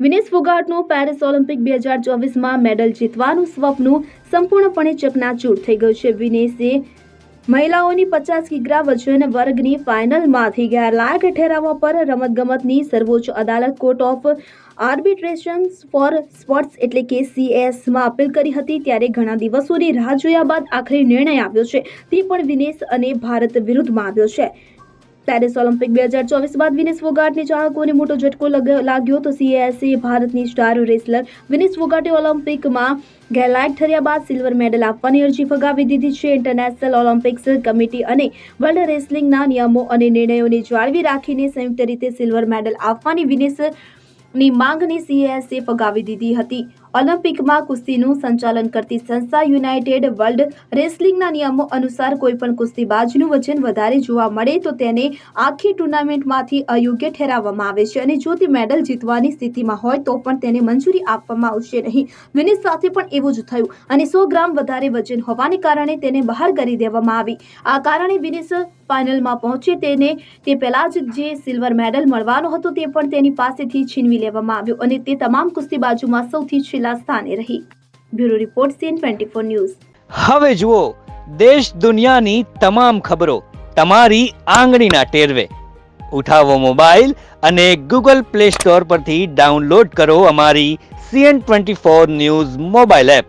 Vinesh ફોગાટનું Paris Olympic બે હજાર ચોવીસમાં મેડલ જીતવાનું સ્વપ્ન સંપૂર્ણપણે ચકનાચૂર થઈ ગયું છે. વિનેશે મહિલાઓની પચાસ કિગ્રા વજન વર્ગની ફાઇનલમાંથી ગેરલાયક ઠેરાવવા પર રમતગમતની સર્વોચ્ચ અદાલત court of arbitration for sports એટલે કે સીએસમાં અપીલ કરી હતી ત્યારે ઘણા દિવસોની રાહ જોયા બાદ આખરે નિર્ણય આવ્યો છે. તે પણ વિનેશ અને ભારત વિરુદ્ધમાં આવ્યો છે. પેરિસ ઓલિમ્પિક બે હજાર ચોવીસ બાદ વિનેશ ફોગાટની ચાહકોને મોટો ઝટકો લાગ્યો તો સીએસએ ભારતની સ્ટાર રેસલર વિનેશ ફોગાટે ઓલિમ્પિકમાં ગેરલાયક ઠર્યા બાદ સિલ્વર મેડલ આપવાની અરજી ફગાવી દીધી છે. ઇન્ટરનેશનલ ઓલિમ્પિક્સ કમિટી અને વર્લ્ડ રેસલિંગના નિયમો અને નિર્ણયોને જાળવી રાખીને સંયુક્ત રીતે સિલ્વર મેડલ આપવાની વિનેશની માંગણી સીએસએ ફગાવી દીધી હતી. ઓલિમ્પિકમાં કુસ્તીનું સંચાલન કરતી સંસ્થા યુનાઇટેડ વર્લ્ડ રેસલિંગના નિયમો અનુસાર કોઈપણ કુસ્તીબાજનું વજન વધારે જોવા મળે તો તેને આખી ટુર્નામેન્ટમાંથી અયોગ્ય ઠેરાવવામાં આવે છે. અને જો તે મેડલ જીતવાની સ્થિતિમાં હોય તો પણ તેને મંજૂરી આપવામાં આવશે નહીં. વિનેશ સાથે પણ એવું જ થયું. અને સો ગ્રામ વધારે વજન હોવાને કારણે તેને બહાર કરી દેવામાં આવી. આ કારણે વિનેશ ફાઇનલમાં પહોંચે તેને તે પહેલાં જ જે સિલ્વર મેડલ મળવાનો હતો તે પણ તેની પાસેથી છીનવી લેવામાં આવ્યો અને તે તમામ કુસ્તીબાજુમાં સૌથી છેલ્લા સ્થાને રહી. Bureau report CN twenty four news. હવે જુઓ, દેશ દુનિયાની તમામ ખબરો તમારી આંગળીના ટેરવે. ઉઠાવો મોબાઈલ અને ગૂગલ પ્લે સ્ટોર પરથી ડાઉનલોડ કરો અમારી CN twenty four news mobile app.